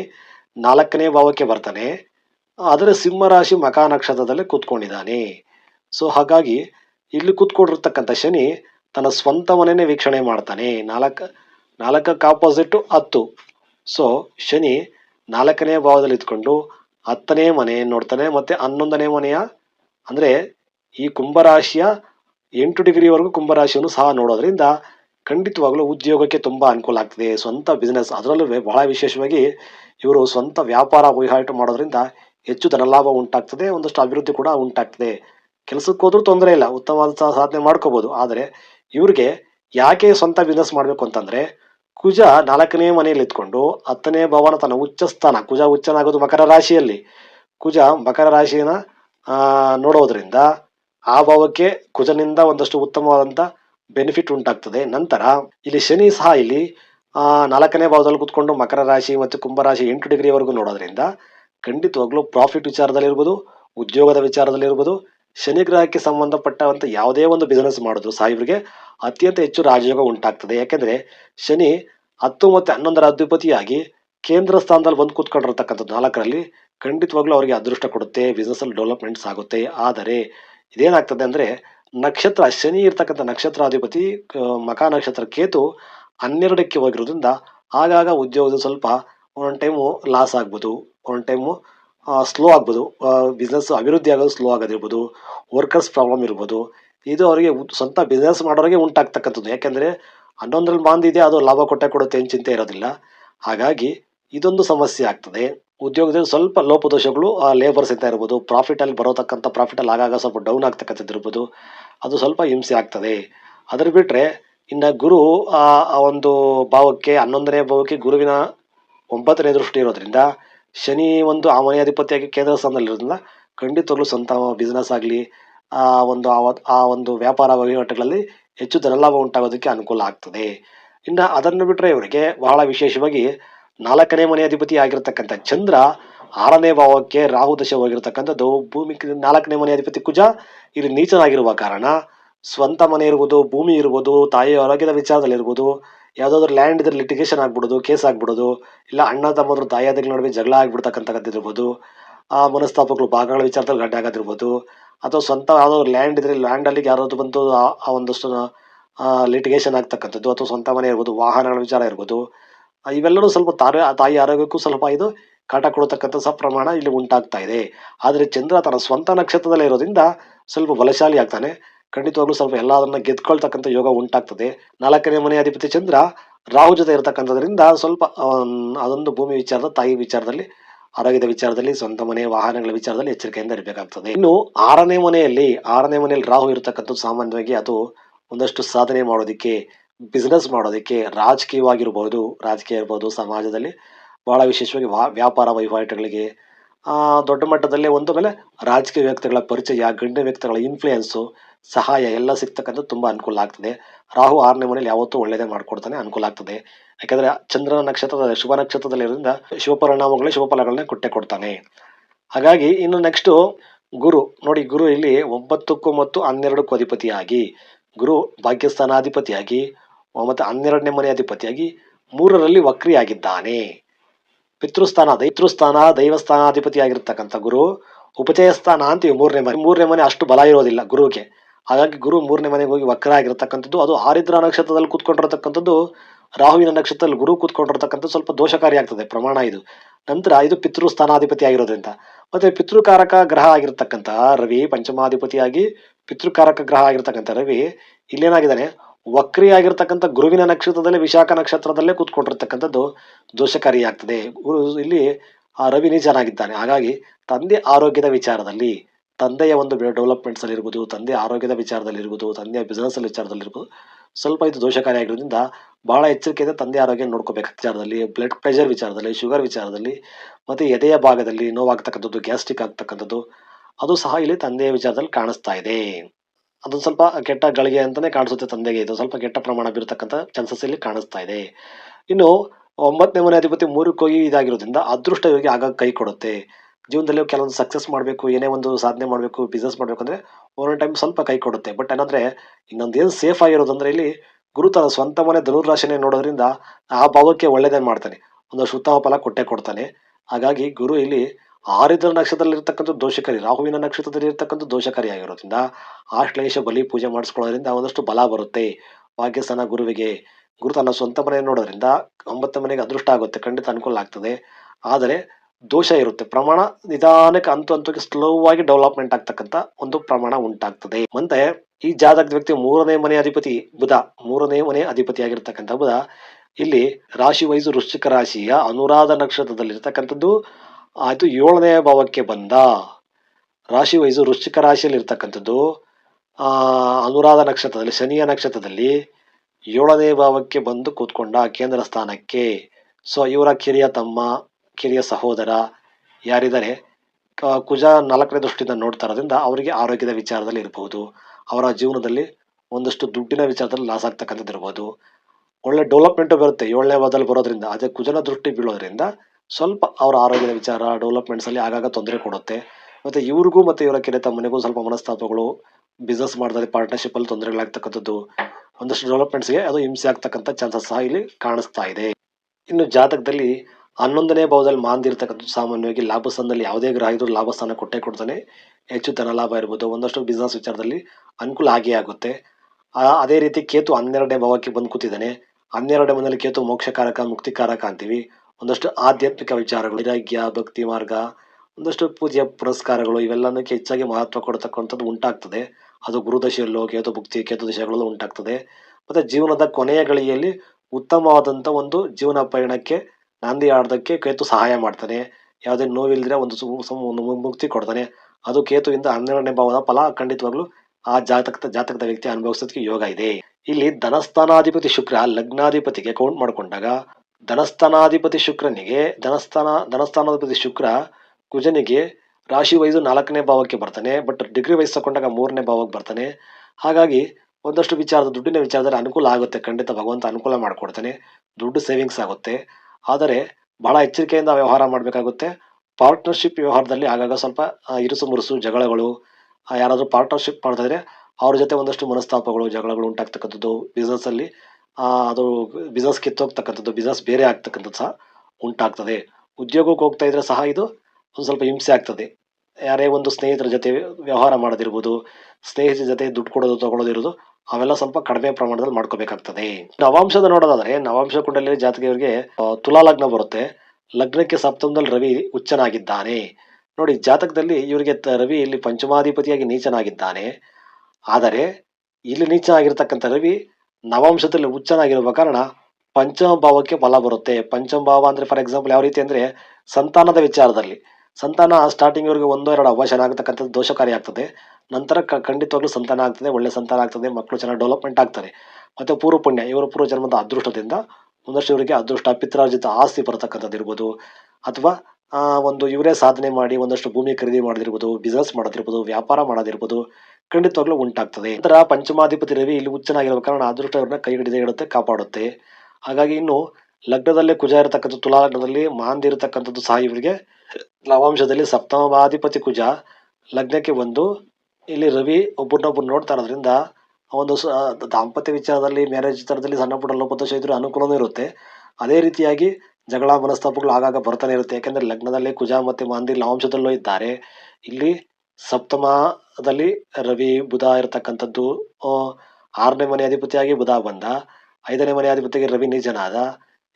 ನಾಲ್ಕನೇ ಭಾವಕ್ಕೆ ಬರ್ತಾನೆ. ಆದರೆ ಸಿಂಹ ರಾಶಿ ಮಕಾ ನಕ್ಷತ್ರದಲ್ಲಿ ಕೂತ್ಕೊಂಡಿದ್ದಾನೆ. ಸೊ ಹಾಗಾಗಿ ಇಲ್ಲಿ ಕೂತ್ಕೊಂಡಿರ್ತಕ್ಕಂಥ ಶನಿ ತನ್ನ ಸ್ವಂತ ಮನೆಯೇ ವೀಕ್ಷಣೆ ಮಾಡ್ತಾನೆ. ನಾಲ್ಕು, ನಾಲ್ಕಕ್ಕೆ ಆಪೋಸಿಟ್ ಹತ್ತು. ಸೊ ಶನಿ ನಾಲ್ಕನೇ ಭಾವದಲ್ಲಿ ಇದ್ಕೊಂಡು ಹತ್ತನೇ ಮನೆ ನೋಡ್ತಾನೆ. ಮತ್ತೆ ಹನ್ನೊಂದನೇ ಮನೆಯ, ಅಂದರೆ ಈ ಕುಂಭರಾಶಿಯ ಎಂಟು ಡಿಗ್ರಿವರೆಗೂ ಕುಂಭರಾಶಿಯನ್ನು ಸಹ ನೋಡೋದ್ರಿಂದ ಖಂಡಿತವಾಗ್ಲೂ ಉದ್ಯೋಗಕ್ಕೆ ತುಂಬ ಅನುಕೂಲ ಆಗ್ತದೆ. ಸ್ವಂತ ಬಿಸ್ನೆಸ್ ಅದರಲ್ಲೂ ಬಹಳ ವಿಶೇಷವಾಗಿ ಇವರು ಸ್ವಂತ ವ್ಯಾಪಾರ ವಹಿವಾಟು ಮಾಡೋದ್ರಿಂದ ಹೆಚ್ಚು ಧನಲಾಭ ಉಂಟಾಗ್ತದೆ, ಒಂದಷ್ಟು ಅಭಿವೃದ್ಧಿ ಕೂಡ ಉಂಟಾಗ್ತದೆ. ಕೆಲಸಕ್ಕೆ ಹೋದ್ರೂ ತೊಂದರೆ ಇಲ್ಲ ಉತ್ತಮವಾದ ಸಾಧನೆ ಮಾಡ್ಕೋಬಹುದು ಆದರೆ ಇವ್ರಿಗೆ ಯಾಕೆ ಸ್ವಂತ ಬಿಸ್ನೆಸ್ ಮಾಡಬೇಕು ಅಂತಂದ್ರೆ ಕುಜ ನಾಲ್ಕನೇ ಮನೆಯಲ್ಲಿ ಇದ್ಕೊಂಡು ಹತ್ತನೇ ಭವನ ತನ್ನ ಉಚ್ಚ ಸ್ಥಾನ, ಕುಜ ಉಚ್ಚನಾಗೋದು ಮಕರ ರಾಶಿಯಲ್ಲಿ. ಕುಜ ಮಕರ ರಾಶಿಯನ್ನ ನೋಡೋದ್ರಿಂದ ಆ ಭಾವಕ್ಕೆ ಕುಜನಿಂದ ಒಂದಷ್ಟು ಉತ್ತಮವಾದಂಥ ಬೆನಿಫಿಟ್ ಉಂಟಾಗ್ತದೆ. ನಂತರ ಇಲ್ಲಿ ಶನಿ ಸಹ ಇಲ್ಲಿ ನಾಲ್ಕನೇ ಭಾವದಲ್ಲಿ ಕುತ್ಕೊಂಡು ಮಕರ ರಾಶಿ ಮತ್ತು ಕುಂಭರಾಶಿ ಎಂಟು ಡಿಗ್ರಿವರೆಗೂ ನೋಡೋದ್ರಿಂದ ಖಂಡಿತವಾಗ್ಲೂ ಪ್ರಾಫಿಟ್ ವಿಚಾರದಲ್ಲಿರ್ಬೋದು, ಉದ್ಯೋಗದ ವಿಚಾರದಲ್ಲಿರ್ಬೋದು, ಶನಿ ಗ್ರಹಕ್ಕೆ ಸಂಬಂಧಪಟ್ಟಂತ ಯಾವುದೇ ಒಂದು ಬಿಸ್ನೆಸ್ ಮಾಡಿದ್ರು ಸಾಹಿಬ್ರಿಗೆ ಅತ್ಯಂತ ಹೆಚ್ಚು ರಾಜಯೋಗ ಉಂಟಾಗ್ತದೆ. ಯಾಕೆಂದ್ರೆ ಶನಿ ಹತ್ತು ಮತ್ತು ಹನ್ನೊಂದರ ಅಧಿಪತಿಯಾಗಿ ಕೇಂದ್ರ ಸ್ಥಾನದಲ್ಲಿ ಬಂದು ಕೂತ್ಕೊಂಡಿರ್ತಕ್ಕಂಥದ್ದು ನಾಲ್ಕರಲ್ಲಿ ಖಂಡಿತವಾಗ್ಲೂ ಅವರಿಗೆ ಅದೃಷ್ಟ ಕೊಡುತ್ತೆ ಬಿಸ್ನೆಸ್ ಅಲ್ಲಿ ಡೆವಲಪ್ಮೆಂಟ್ಸ್ ಆಗುತ್ತೆ. ಆದರೆ ಇದೇನಾಗ್ತದೆ ಅಂದ್ರೆ ನಕ್ಷತ್ರ, ಶನಿ ಇರ್ತಕ್ಕಂಥ ನಕ್ಷತ್ರಾಧಿಪತಿ ಮಕ ನಕ್ಷತ್ರ ಕೇತು ಹನ್ನೆರಡಕ್ಕೆ ಹೋಗಿರೋದ್ರಿಂದ ಆಗಾಗ ಉದ್ಯೋಗದ ಸ್ವಲ್ಪ ಒಂದೊಂದು ಟೈಮು ಲಾಸ್ ಆಗ್ಬೋದು, ಒಂದೊಂದು ಟೈಮು ಸ್ಲೋ ಆಗ್ಬೋದು ಬಿಸ್ನೆಸ್ ಅಭಿವೃದ್ಧಿ ಆಗೋದು ಸ್ಲೋ ಆಗೋದಿರ್ಬೋದು ವರ್ಕರ್ಸ್ ಪ್ರಾಬ್ಲಮ್ ಇರ್ಬೋದು. ಇದು ಅವರಿಗೆ ಸ್ವಂತ ಬಿಸ್ನೆಸ್ ಮಾಡೋರಿಗೆ ಉಂಟಾಗ್ತಕ್ಕಂಥದ್ದು. ಯಾಕೆಂದರೆ ಹನ್ನೊಂದರಲ್ಲಿ ಬಾಂದಿದೆ, ಅದು ಲಾಭ ಕೊಟ್ಟೆ ಕೊಡುತ್ತೆ ಏನು ಚಿಂತೆ ಇರೋದಿಲ್ಲ. ಹಾಗಾಗಿ ಇದೊಂದು ಸಮಸ್ಯೆ ಆಗ್ತದೆ. ಉದ್ಯೋಗದಲ್ಲಿ ಸ್ವಲ್ಪ ಲೋಪದೋಷಗಳು ಆ ಲೇಬರ್ಸ್ ಇಂದ ಇರ್ಬೋದು ಪ್ರಾಫಿಟಲ್ಲಿ ಬರೋತಕ್ಕಂಥ ಪ್ರಾಫಿಟಲ್ಲಿ ಆಗಾಗ ಸ್ವಲ್ಪ ಡೌನ್ ಆಗ್ತಕ್ಕಂಥದ್ದು ಇರ್ಬೋದು. ಅದು ಸ್ವಲ್ಪ ಹಿಂಸೆ ಆಗ್ತದೆ. ಅದ್ರ ಬಿಟ್ಟರೆ ಇನ್ನು ಗುರು, ಆ ಒಂದು ಭಾವಕ್ಕೆ, ಹನ್ನೊಂದನೇ ಭಾವಕ್ಕೆ ಗುರುವಿನ ಒಂಬತ್ತನೇ ದೃಷ್ಟಿ ಇರೋದ್ರಿಂದ, ಶನಿ ಒಂದು ಆ ಮನೆ ಅಧಿಪತಿಯಾಗಿ ಕೇಂದ್ರ ಸ್ಥಾನದಲ್ಲಿರೋದ್ರಿಂದ ಖಂಡಿತವಾಗ್ಲೂ ಸ್ವಂತ ಬಿಸ್ನೆಸ್ ಆಗಲಿ, ಆ ಒಂದು ಆ ಒಂದು ವ್ಯಾಪಾರ ವಹಿವಾಟುಗಳಲ್ಲಿ ಹೆಚ್ಚು ಧನಲಾಭ ಉಂಟಾಗೋದಕ್ಕೆ ಅನುಕೂಲ ಆಗ್ತದೆ. ಇನ್ನು ಅದನ್ನು ಬಿಟ್ಟರೆ ಇವರಿಗೆ ಬಹಳ ವಿಶೇಷವಾಗಿ ನಾಲ್ಕನೇ ಮನೆ ಅಧಿಪತಿ ಆಗಿರ್ತಕ್ಕಂಥ ಚಂದ್ರ ಆರನೇ ಭಾವಕ್ಕೆ ರಾಹು ದಶೆ ಹೋಗಿರ್ತಕ್ಕಂಥದ್ದು. ಭೂಮಿ ನಾಲ್ಕನೇ ಮನೆ ಅಧಿಪತಿ ಕುಜ ಇಲ್ಲಿ ನೀಚನಾಗಿರುವ ಕಾರಣ ಸ್ವಂತ ಮನೆ ಇರ್ಬೋದು, ಭೂಮಿ ಇರ್ಬೋದು, ತಾಯಿ ಆರೋಗ್ಯದ ವಿಚಾರದಲ್ಲಿ ಇರ್ಬೋದು, ಯಾವುದಾದ್ರೂ ಲ್ಯಾಂಡ್ ಇದ್ರೆ ಲಿಟಿಗೇಷನ್ ಆಗ್ಬಿಡೋದು ಕೇಸ್ ಆಗ್ಬಿಡೋದು, ಇಲ್ಲ ಅಣ್ಣ, ತಮ್ಮದ್ರು ತಾಯಿಯಾದ ನಡುವೆ ಜಗಳ ಆಗ್ಬಿಡ್ತಕ್ಕಂಥದ್ದಿರ್ಬೋದು ಆ ಮನಸ್ತಾಪಗಳು ಭಾಗಗಳ ವಿಚಾರದಲ್ಲಿ ಗಡ್ಡೆ ಆಗೋದಿರ್ಬೋದು ಅಥವಾ ಸ್ವಂತ ಯಾವುದಾದ್ರು ಲ್ಯಾಂಡ್ ಇದ್ರೆ ಲ್ಯಾಂಡಲ್ಲಿ ಯಾರಾದ್ರು ಬಂದು ಆ ಒಂದಷ್ಟು ಲಿಟಿಗೇಷನ್ ಆಗ್ತಕ್ಕಂಥದ್ದು, ಅಥವಾ ಸ್ವಂತ ಮನೆ ಇರ್ಬೋದು, ವಾಹನಗಳ ವಿಚಾರ ಇರ್ಬೋದು ಆ, ಇವೆಲ್ಲವೂ ಸ್ವಲ್ಪ ತಾರ ತಾಯಿ ಆರೋಗ್ಯಕ್ಕೂ ಸ್ವಲ್ಪ ಇದು ಕಾಟ ಕೊಡತಕ್ಕಂಥ ಸಹ ಪ್ರಮಾಣ ಇಲ್ಲಿ ಉಂಟಾಗ್ತಾ ಇದೆ. ಆದರೆ ಚಂದ್ರ ತನ್ನ ಸ್ವಂತ ನಕ್ಷತ್ರದಲ್ಲೇ ಇರೋದ್ರಿಂದ ಸ್ವಲ್ಪ ಬಲಶಾಲಿ ಆಗ್ತಾನೆ. ಖಂಡಿತವಾಗ್ಲೂ ಸ್ವಲ್ಪ ಎಲ್ಲದನ್ನ ಗೆದ್ಕೊಳ್ತಕ್ಕಂಥ ಯೋಗ ಉಂಟಾಗ್ತದೆ. ನಾಲ್ಕನೇ ಮನೆ ಅಧಿಪತಿ ಚಂದ್ರ ರಾಹು ಜೊತೆ ಇರತಕ್ಕಂಥದ್ರಿಂದ ಸ್ವಲ್ಪ ಅದೊಂದು ಭೂಮಿ ವಿಚಾರದ ತಾಯಿ ವಿಚಾರದಲ್ಲಿ ಆರೋಗ್ಯದ ವಿಚಾರದಲ್ಲಿ ಸ್ವಂತ ಮನೆ ವಾಹನಗಳ ವಿಚಾರದಲ್ಲಿ ಎಚ್ಚರಿಕೆಯಿಂದ ಇರಬೇಕಾಗ್ತದೆ. ಇನ್ನು ಆರನೇ ಮನೆಯಲ್ಲಿ ಆರನೇ ಮನೆಯಲ್ಲಿ ರಾಹು ಇರತಕ್ಕಂಥದ್ದು ಸಾಮಾನ್ಯವಾಗಿ ಅದು ಒಂದಷ್ಟು ಸಾಧನೆ ಮಾಡೋದಕ್ಕೆ ಬಿಸ್ನೆಸ್ ಮಾಡೋದಕ್ಕೆ ರಾಜಕೀಯವಾಗಿರ್ಬೋದು, ರಾಜಕೀಯ ಇರ್ಬೋದು, ಸಮಾಜದಲ್ಲಿ ಬಹಳ ವಿಶೇಷವಾಗಿ ವ್ಯಾಪಾರ ವಹಿವಾಟುಗಳಿಗೆ ದೊಡ್ಡ ಮಟ್ಟದಲ್ಲಿ ಒಂದು ಮೇಲೆ ರಾಜಕೀಯ ವ್ಯಕ್ತಿಗಳ ಪರಿಚಯ, ಗಣ್ಯ ವ್ಯಕ್ತಿಗಳ ಇನ್ಫ್ಲುಯೆನ್ಸು ಸಹಾಯ ಎಲ್ಲ ಸಿಗ್ತಕ್ಕಂಥ ತುಂಬ ಅನುಕೂಲ ಆಗ್ತದೆ. ರಾಹು ಆರನೇ ಮನೇಲಿ ಯಾವತ್ತೂ ಒಳ್ಳೆಯದೇ ಮಾಡಿಕೊಡ್ತಾನೆ ಅನುಕೂಲ ಆಗ್ತದೆ. ಯಾಕೆಂದರೆ ಚಂದ್ರನ ನಕ್ಷತ್ರದ, ಶುಭ ನಕ್ಷತ್ರದಲ್ಲಿರೋದ್ರಿಂದ ಶುಭ ಪರಿಣಾಮಗಳೇ ಶುಭ ಫಲಗಳನ್ನೇ ಕೊಟ್ಟೆ ಕೊಡ್ತಾನೆ. ಹಾಗಾಗಿ ಇನ್ನು ನೆಕ್ಸ್ಟು ಗುರು, ನೋಡಿ ಗುರು ಇಲ್ಲಿ ಒಂಬತ್ತಕ್ಕೂ ಮತ್ತು ಹನ್ನೆರಡಕ್ಕೂ ಅಧಿಪತಿಯಾಗಿ, ಗುರು ಭಾಗ್ಯಸ್ಥಾನಾಧಿಪತಿಯಾಗಿ ಮತ್ತು ಹನ್ನೆರಡನೇ ಮನೆ ಅಧಿಪತಿಯಾಗಿ ಮೂರರಲ್ಲಿ ವಕ್ರಿಯಾಗಿದ್ದಾನೆ. ಪಿತೃಸ್ಥಾನ ದೈತೃಸ್ಥಾನ ದೈವಸ್ಥಾನಾಧಿಪತಿ ಆಗಿರ್ತಕ್ಕಂಥ ಗುರು ಉಪಚಯ ಸ್ಥಾನ ಅಂತೀವಿ ಮೂರನೇ ಮನೆ ಮೂರನೇ ಮನೆ ಅಷ್ಟು ಬಲ ಇರೋದಿಲ್ಲ ಗುರುವಿಗೆ. ಹಾಗಾಗಿ ಗುರು ಮೂರನೇ ಮನೆಗೆ ಹೋಗಿ ವಕ್ರ ಆಗಿರ್ತಕ್ಕಂಥದ್ದು ಅದು ಆರಿದ್ರ ನಕ್ಷತ್ರದಲ್ಲಿ ಕೂತ್ಕೊಂಡಿರತಕ್ಕಂಥದ್ದು, ರಾಹುವಿನ ನಕ್ಷತ್ರದಲ್ಲಿ ಗುರು ಕೂತ್ಕೊಂಡಿರ್ತಕ್ಕಂಥದ್ದು ಸ್ವಲ್ಪ ದೋಷಕಾರಿ ಆಗ್ತದೆ, ಪ್ರಮಾಣ ಇದು. ನಂತರ ಇದು ಪಿತೃಸ್ಥಾನಾಧಿಪತಿ ಆಗಿರೋದ್ರಿಂದ ಮತ್ತೆ ಪಿತೃಕಾರಕ ಗ್ರಹ ಆಗಿರ್ತಕ್ಕಂತಹ ರವಿ ಪಂಚಮಾಧಿಪತಿಯಾಗಿ ಪಿತೃಕಾರಕ ಗ್ರಹ ಆಗಿರ್ತಕ್ಕಂಥ ರವಿ ಇಲ್ಲೇನಾಗಿದ್ದಾನೆ? ವಕ್ರಿ ಆಗಿರ್ತಕ್ಕಂಥ ಗುರುವಿನ ನಕ್ಷತ್ರದಲ್ಲಿ ವಿಶಾಖ ನಕ್ಷತ್ರದಲ್ಲೇ ಕೂತ್ಕೊಂಡಿರ್ತಕ್ಕಂಥದ್ದು ದೋಷಕಾರಿಯಾಗ್ತದೆ. ಗುರು ಇಲ್ಲಿ ಆ ರವಿ ನೀಚನಾಗಿದ್ದಾನೆ ಹಾಗಾಗಿ ತಂದೆ ಆರೋಗ್ಯದ ವಿಚಾರದಲ್ಲಿ, ತಂದೆಯ ಒಂದು ಡೆವಲಪ್ಮೆಂಟ್ಸ್ ಅಲ್ಲಿ ಇರ್ಬೋದು ತಂದೆ ಆರೋಗ್ಯದ ವಿಚಾರದಲ್ಲಿ ಇರ್ಬೋದು ತಂದೆಯ ಬಿಸ್ನೆಸ್ ವಿಚಾರದಲ್ಲಿ ಇರ್ಬೋದು ಸ್ವಲ್ಪ ಇದು ದೋಷಕಾರಿಯಾಗಿರೋದ್ರಿಂದ ಬಹಳ ಎಚ್ಚರಿಕೆಯಿಂದ ತಂದೆ ಆರೋಗ್ಯ ನೋಡ್ಕೋಬೇಕು. ವಿಚಾರದಲ್ಲಿ ಬ್ಲಡ್ ಪ್ರೆಷರ್ ವಿಚಾರದಲ್ಲಿ ಶುಗರ್ ವಿಚಾರದಲ್ಲಿ, ಮತ್ತೆ ಎದೆಯ ಭಾಗದಲ್ಲಿ ನೋವಾಗ್ತಕ್ಕಂಥದ್ದು ಗ್ಯಾಸ್ಟ್ರಿಕ್ ಆಗ್ತಕ್ಕಂಥದ್ದು, ಅದು ಸಹ ಇಲ್ಲಿ ತಂದೆಯ ವಿಚಾರದಲ್ಲಿ ಕಾಣಿಸ್ತಾ ಇದೆ. ಅದು ಸ್ವಲ್ಪ ಕೆಟ್ಟ ಗಳಿಗೆ ಅಂತಾನೆ ಕಾಣಿಸುತ್ತೆ ತಂದೆಗೆ. ಇದು ಸ್ವಲ್ಪ ಕೆಟ್ಟ ಪ್ರಮಾಣ ಬೀರತಕ್ಕಂಥ ಚಾನ್ಸಸ್ ಇಲ್ಲಿ ಕಾಣಿಸ್ತಾ ಇದೆ. ಇನ್ನು ಒಂಬತ್ತನೇ ಮನೆ ಅಧಿಪತಿ ಮೂರಕ್ಕೆ ಹೋಗಿ ಇದಾಗಿರೋದ್ರಿಂದ ಅದೃಷ್ಟ ಯೋಗಿ ಆಗಾಗ ಕೈ ಕೊಡುತ್ತೆ. ಜೀವನದಲ್ಲಿ ಕೆಲವೊಂದು ಸಕ್ಸಸ್ ಮಾಡಬೇಕು, ಏನೇ ಒಂದು ಸಾಧನೆ ಮಾಡಬೇಕು ಬಿಸ್ನೆಸ್ ಮಾಡಬೇಕು ಅಂದರೆ ಒಂದೊಂದು ಟೈಮ್ ಸ್ವಲ್ಪ ಕೈ ಕೊಡುತ್ತೆ. ಬಟ್ ಏನಂದರೆ ಇನ್ನೊಂದು ಏನು ಸೇಫ್ ಆಗಿರೋದಂದ್ರೆ ಇಲ್ಲಿ ಗುರು ತನ್ನ ಸ್ವಂತ ಮನೆ ಧನುರಾಶಿನೇ ನೋಡೋದ್ರಿಂದ ಆ ಭಾವಕ್ಕೆ ಒಳ್ಳೆಯದೇ ಮಾಡ್ತಾನೆ. ಒಂದಷ್ಟು ಉತ್ತಮ ಫಲ ಕೊಟ್ಟೆ ಕೊಡ್ತಾನೆ. ಹಾಗಾಗಿ ಗುರು ಇಲ್ಲಿ ಆರಿದ್ರ ನಕ್ಷತ್ರದಲ್ಲಿ ಇರ್ತಕ್ಕಂಥ ದೋಷಕಾರಿ, ರಾಹುವಿನ ನಕ್ಷತ್ರದಲ್ಲಿ ಇರ್ತಕ್ಕಂಥ ದೋಷಕಾರಿ ಆಗಿರೋದ್ರಿಂದ ಆಶ್ಲೇಷ ಬಲಿ ಪೂಜೆ ಮಾಡಿಸ್ಕೊಳ್ಳೋದ್ರಿಂದ ಒಂದಷ್ಟು ಬಲ ಬರುತ್ತೆ. ಭಾಗ್ಯಸ್ಥಾನ ಗುರುವಿಗೆ ಗುರು ತನ್ನ ಸ್ವಂತ ಮನೆ ನೋಡೋದ್ರಿಂದ ಒಂಬತ್ತು ಮನೆಗೆ ಅದೃಷ್ಟ ಆಗುತ್ತೆ, ಖಂಡಿತ ಅನುಕೂಲ ಆಗ್ತದೆ. ಆದರೆ ದೋಷ ಇರುತ್ತೆ. ಪ್ರಮಾಣ ನಿಧಾನಕ್ಕೆ ಹಂತ ಹಂತಕ್ಕೆ ಸ್ಲೋ ಆಗಿ ಡೆವಲಪ್ಮೆಂಟ್ ಆಗ್ತಕ್ಕಂಥ ಒಂದು ಪ್ರಮಾಣ ಉಂಟಾಗ್ತದೆ. ಮತ್ತೆ ಈ ಜಾತಕ ವ್ಯಕ್ತಿ ಮೂರನೇ ಮನೆ ಅಧಿಪತಿ ಬುಧ, ಮೂರನೇ ಮನೆ ಅಧಿಪತಿ ಆಗಿರ್ತಕ್ಕಂಥ ಬುಧ, ಇಲ್ಲಿ ರಾಶಿ ವೈಸು ವೃಶ್ಚಿಕ ರಾಶಿಯ ಅನುರಾಧ ನಕ್ಷತ್ರದಲ್ಲಿರ್ತಕ್ಕಂಥದ್ದು ಅದು ಏಳನೇ ಭಾವಕ್ಕೆ ಬಂದ. ರಾಶಿ ವಯಸ್ಸು ವೃಶ್ಚಿಕ ರಾಶಿಯಲ್ಲಿ ಇರ್ತಕ್ಕಂಥದ್ದು ಅನುರಾಧ ನಕ್ಷತ್ರದಲ್ಲಿ, ಶನಿಯ ನಕ್ಷತ್ರದಲ್ಲಿ ಏಳನೇ ಭಾವಕ್ಕೆ ಬಂದು ಕೂತ್ಕೊಂಡ ಕೇಂದ್ರ ಸ್ಥಾನಕ್ಕೆ. ಸೊ ಇವರ ಕಿರಿಯ ತಮ್ಮ, ಕಿರಿಯ ಸಹೋದರ ಯಾರಿದ್ದಾರೆ? ಕುಜ ನಾಲ್ಕನೇ ದೃಷ್ಟಿಯಿಂದ ನೋಡ್ತಾ ಇರೋದ್ರಿಂದ ಅವರಿಗೆ ಆರೋಗ್ಯದ ವಿಚಾರದಲ್ಲಿ ಇರಬಹುದು. ಅವರ ಜೀವನದಲ್ಲಿ ಒಂದಷ್ಟು ದುಡ್ಡಿನ ವಿಚಾರದಲ್ಲಿ ಲಾಸ್ ಆಗ್ತಕ್ಕಂಥದ್ದು ಇರ್ಬೋದು. ಒಳ್ಳೆ ಡೆವಲಪ್ಮೆಂಟು ಬರುತ್ತೆ. ಏಳನೇ ಭಾವದಲ್ಲಿ ಬರೋದ್ರಿಂದ, ಅದೇ ಕುಜನ ದೃಷ್ಟಿ ಬೀಳೋದ್ರಿಂದ ಸ್ವಲ್ಪ ಅವರ ಆರೋಗ್ಯದ ವಿಚಾರ ಡೆವಲಪ್ಮೆಂಟ್ಸ್ ಅಲ್ಲಿ ಆಗಾಗ ತೊಂದರೆ ಕೊಡುತ್ತೆ. ಮತ್ತೆ ಇವ್ರಿಗೂ ಮತ್ತೆ ಇವರ ಕಿರಿಯ ತಮ್ಮನಿಗೂ ಸ್ವಲ್ಪ ಮನಸ್ತಾಪಗಳು ಬಿಸ್ನೆಸ್ ಮಾಡಿದ್ರೆ ಪಾರ್ಟ್ನರ್ಶಿಪ್ಪಲ್ಲಿ ತೊಂದರೆಗಳಾಗ್ತಕ್ಕಂಥದ್ದು, ಒಂದಷ್ಟು ಡೆವಲಪ್ಮೆಂಟ್ಸ್ಗೆ ಅದು ಹಿಂಸೆ ಆಗ್ತಕ್ಕಂಥ ಚಾನ್ಸಸ್ ಸಹ ಇಲ್ಲಿ ಕಾಣಿಸ್ತಾ ಇದೆ. ಇನ್ನು ಜಾತಕದಲ್ಲಿ ಹನ್ನೊಂದನೇ ಭಾವದಲ್ಲಿ ಮಾಂದಿರ್ತಕ್ಕಂಥದ್ದು ಸಾಮಾನ್ಯವಾಗಿ ಲಾಭಸ್ಥಾನದಲ್ಲಿ ಯಾವುದೇ ಗ್ರಹ ಇದ್ರೂ ಲಾಭಸ್ಥಾನ ಕೊಟ್ಟೇ ಕೊಟ್ಟೆ ಕೊಡ್ತಾನೆ. ಹೆಚ್ಚು ಧನ ಲಾಭ ಇರ್ಬೋದು, ಒಂದಷ್ಟು ಬಿಸ್ನೆಸ್ ವಿಚಾರದಲ್ಲಿ ಅನುಕೂಲ ಆಗೇ ಆಗುತ್ತೆ. ಅದೇ ರೀತಿ ಕೇತು ಹನ್ನೆರಡನೇ ಭಾವಕ್ಕೆ ಬಂದು ಕೂತಿದ್ದಾನೆ. ಹನ್ನೆರಡನೇ ಮನೆಯಲ್ಲಿ ಕೇತು ಮೋಕ್ಷಕಾರಕ, ಮುಕ್ತಿಕಾರಕ ಅಂತೀವಿ. ಒಂದಷ್ಟು ಆಧ್ಯಾತ್ಮಿಕ ವಿಚಾರಗಳು, ವೈರಾಗ್ಯ, ಭಕ್ತಿ ಮಾರ್ಗ, ಒಂದಷ್ಟು ಪೂಜೆ ಪುರಸ್ಕಾರಗಳು ಇವೆಲ್ಲದಕ್ಕೆ ಹೆಚ್ಚಾಗಿ ಮಹತ್ವ ಕೊಡತಕ್ಕಂಥದ್ದು ಉಂಟಾಗ್ತದೆ. ಅದು ಗುರುದಶೆಯಲ್ಲೋ ಕೇತು ಭುಕ್ತಿ ಕೇತು ದಶೆಗಳಲ್ಲೂ ಉಂಟಾಗ್ತದೆ. ಮತ್ತೆ ಜೀವನದ ಕೊನೆಯ ಗಳಿಗೆಯಲ್ಲಿ ಉತ್ತಮವಾದಂಥ ಒಂದು ಜೀವನ ಪಯಣಕ್ಕೆ ನಾಂದಿ ಆಡೋದಕ್ಕೆ ಕೇತು ಸಹಾಯ ಮಾಡ್ತಾನೆ. ಯಾವುದೇ ನೋವಿಲ್ಲದ್ರೆ ಒಂದು ಸು- ಒಂದು ಮುಕ್ತಿ ಕೊಡ್ತಾನೆ. ಅದು ಕೇತುವಿಂದ ಹನ್ನೆರಡನೇ ಭಾವದ ಫಲ ಖಂಡಿತವಾಗ್ಲೂ ಆ ಜಾತಕ ಜಾತಕದ ವ್ಯಕ್ತಿ ಅನುಭವಿಸೋದಕ್ಕೆ ಯೋಗ ಇದೆ. ಇಲ್ಲಿ ಧನಸ್ಥಾನಾಧಿಪತಿ ಶುಕ್ರ ಲಗ್ನಾಧಿಪತಿಗೆ ಕೌಂಟ್ ಮಾಡಿಕೊಂಡಾಗ ಧನಸ್ಥಾನಾಧಿಪತಿ ಶುಕ್ರನಿಗೆ ಧನಸ್ಥಾನ ಧನಸ್ಥಾನಾಧಿಪತಿ ಶುಕ್ರ ಕುಜನಿಗೆ ರಾಶಿ ವೈಸು ನಾಲ್ಕನೇ ಭಾವಕ್ಕೆ ಬರ್ತಾನೆ ಬಟ್ ಡಿಗ್ರಿ ವೈಸ್ ತಗೊಂಡಾಗ ಮೂರನೇ ಭಾವಕ್ಕೆ ಬರ್ತಾನೆ. ಹಾಗಾಗಿ ಒಂದಷ್ಟು ವಿಚಾರದ ದುಡ್ಡಿನ ವಿಚಾರದಲ್ಲಿ ಅನುಕೂಲ ಆಗುತ್ತೆ. ಖಂಡಿತ ಭಗವಂತ ಅನುಕೂಲ ಮಾಡಿಕೊಡ್ತಾನೆ. ದುಡ್ಡು ಸೇವಿಂಗ್ಸ್ ಆಗುತ್ತೆ. ಆದರೆ ಬಹಳ ಎಚ್ಚರಿಕೆಯಿಂದ ವ್ಯವಹಾರ ಮಾಡಬೇಕಾಗುತ್ತೆ. ಪಾರ್ಟ್ನರ್ಶಿಪ್ ವ್ಯವಹಾರದಲ್ಲಿ ಆಗಾಗ ಸ್ವಲ್ಪ ಇರುಸು ಮುರುಸು ಜಗಳಗಳು ಯಾರಾದರೂ ಪಾರ್ಟ್ನರ್ಶಿಪ್ ಮಾಡ್ತಾ ಇದ್ರೆ ಅವ್ರ ಜೊತೆ ಒಂದಷ್ಟು ಮನಸ್ತಾಪಗಳು ಜಗಳಗಳು ಉಂಟಾಗ್ತಕ್ಕಂಥದ್ದು ಬಿಸ್ನೆಸ್ ಅಲ್ಲಿ. ಆ, ಅದು ಬಿಸ್ನೆಸ್ ಕಿತ್ತೋಗ್ತಕ್ಕಂಥದ್ದು ಬಿಸ್ನೆಸ್ ಬೇರೆ ಆಗ್ತಕ್ಕಂಥದ್ದು ಸಹ ಉಂಟಾಗ್ತದೆ. ಉದ್ಯೋಗಕ್ಕೆ ಹೋಗ್ತಾ ಇದ್ರೆ ಸಹ ಇದು ಒಂದು ಸ್ವಲ್ಪ ಹಿಂಸೆ ಆಗ್ತದೆ. ಯಾರೇ ಒಂದು ಸ್ನೇಹಿತರ ಜೊತೆ ವ್ಯವಹಾರ ಮಾಡೋದಿರ್ಬೋದು, ಸ್ನೇಹಿತರ ಜೊತೆ ದುಡ್ಡು ಕೊಡೋದು ತಗೊಳ್ಳೋದಿರೋದು ಅವೆಲ್ಲ ಸ್ವಲ್ಪ ಕಡಿಮೆ ಪ್ರಮಾಣದಲ್ಲಿ ಮಾಡ್ಕೋಬೇಕಾಗ್ತದೆ. ನವಾಂಶದ ನೋಡೋದಾದ್ರೆ, ನವಾಂಶ ಕುಂಡಲಿ ಜಾತಕಿಯವರಿಗೆ ತುಲಾ ಲಗ್ನ ಬರುತ್ತೆ. ಲಗ್ನಕ್ಕೆ ಸಪ್ತಮದಲ್ಲಿ ರವಿ ಉಚ್ಚನಾಗಿದ್ದಾನೆ ನೋಡಿ, ಜಾತಕದಲ್ಲಿ ಇವರಿಗೆ ರವಿ ಇಲ್ಲಿ ಪಂಚಮಾಧಿಪತಿಯಾಗಿ ನೀಚನಾಗಿದ್ದಾನೆ. ಆದರೆ, ಇಲ್ಲಿ ನೀಚನಾಗಿರ್ತಕ್ಕಂಥ ರವಿ ನವಾಂಶದಲ್ಲಿ ಉಚ್ಚನಾಗಿರುವ ಕಾರಣ ಪಂಚಮ ಭಾವಕ್ಕೆ ಫಲ ಬರುತ್ತೆ. ಪಂಚಮ ಭಾವ ಅಂದ್ರೆ ಫಾರ್ ಎಕ್ಸಾಂಪಲ್ ಯಾವ ರೀತಿ ಅಂದ್ರೆ ಸಂತಾನದ ವಿಚಾರದಲ್ಲಿ. ಸಂತಾನ ಸ್ಟಾರ್ಟಿಂಗ್ ಇವ್ರಿಗೆ ಒಂದು, ಎರಡು ಅವಶನ ಆಗತಕ್ಕಂಥದ್ದು ದೋಷಕಾರಿ ಆಗ್ತದೆ. ನಂತರ ಖಂಡಿತವಾಗ್ಲೂ ಸಂತಾನ ಆಗ್ತದೆ, ಒಳ್ಳೆ ಸಂತಾನ ಆಗ್ತದೆ, ಮಕ್ಕಳು ಚೆನ್ನಾಗಿ ಡೆವಲಪ್ಮೆಂಟ್ ಆಗ್ತಾರೆ. ಮತ್ತೆ ಪೂರ್ವ ಪುಣ್ಯ, ಇವರ ಪೂರ್ವ ಜನ್ಮದ ಅದೃಷ್ಟದಿಂದ ಒಂದಷ್ಟು ಇವರಿಗೆ ಅದೃಷ್ಟ ಪಿತ್ರಾರ್ಜಿತ ಆಸ್ತಿ ಬರತಕ್ಕಂಥದ್ದು ಇರ್ಬೋದು. ಅಥವಾ ಒಂದು ಇವರೇ ಸಾಧನೆ ಮಾಡಿ ಒಂದಷ್ಟು ಭೂಮಿ ಖರೀದಿ ಮಾಡದಿರ್ಬೋದು ಬಿಸ್ನೆಸ್ ಮಾಡೋದಿರ್ಬೋದು, ವ್ಯಾಪಾರ ಮಾಡೋದಿರ್ಬೋದು, ಖಂಡಿತವಾಗ್ಲೂ ಉಂಟಾಗ್ತದೆ. ನಂತರ ಪಂಚಮಾಧಿಪತಿ ರವಿ ಇಲ್ಲಿ ಉಚ್ಚನಾಗಿರುವ ಕಾರಣ ಅದೃಷ್ಟ ಅವ್ರನ್ನ ಕೈ ಹಿಡಿದೇ ಇಡುತ್ತೆ ಕಾಪಾಡುತ್ತೆ. ಹಾಗಾಗಿ ಇನ್ನು ಲಗ್ನದಲ್ಲೇ ಕುಜ ಇರತಕ್ಕಂಥ ತುಲಾ ಲಗ್ನದಲ್ಲಿ, ಮಾಂದಿ ಇರತಕ್ಕಂಥದ್ದು ಸಹ ಇವರಿಗೆ ಲವಾಂಶದಲ್ಲಿ ಸಪ್ತಮಾಧಿಪತಿ ಕುಜ ಲಗ್ನಕ್ಕೆ ಬಂದು ಇಲ್ಲಿ ರವಿ ಒಬ್ಬರನ್ನೊಬ್ಬರು ನೋಡ್ತಾ ಇರೋದ್ರಿಂದ ಒಂದು ದಾಂಪತ್ಯ ವಿಚಾರದಲ್ಲಿ ಮ್ಯಾರೇಜ್ ವಿಚಾರದಲ್ಲಿ ಸಣ್ಣ ಪುಟ್ಟ ಲೋಪದೋಷ ಇದ್ರೂ ಅನುಕೂಲವೂ ಇರುತ್ತೆ. ಅದೇ ರೀತಿಯಾಗಿ ಜಗಳ ಮನಸ್ತಾಪಗಳು ಆಗಾಗ ಬರ್ತಾನೆ ಇರುತ್ತೆ. ಯಾಕೆಂದರೆ ಲಗ್ನದಲ್ಲಿ ಕುಜ ಮತ್ತೆ ಮಾಂದಿ ಲಾಂಶದಲ್ಲೂ ಇದ್ದಾರೆ. ಇಲ್ಲಿ ಸಪ್ತಮದಲ್ಲಿ ರವಿ, ಬುಧ ಇರತಕ್ಕಂಥದ್ದು. ಆರನೇ ಮನೆ ಅಧಿಪತಿಯಾಗಿ ಬುಧ ಬಂದ. ಐದನೇ ಮನೆ ಅಧಿಪತಿಗೆ ರವಿ ನಿಜನಾದ.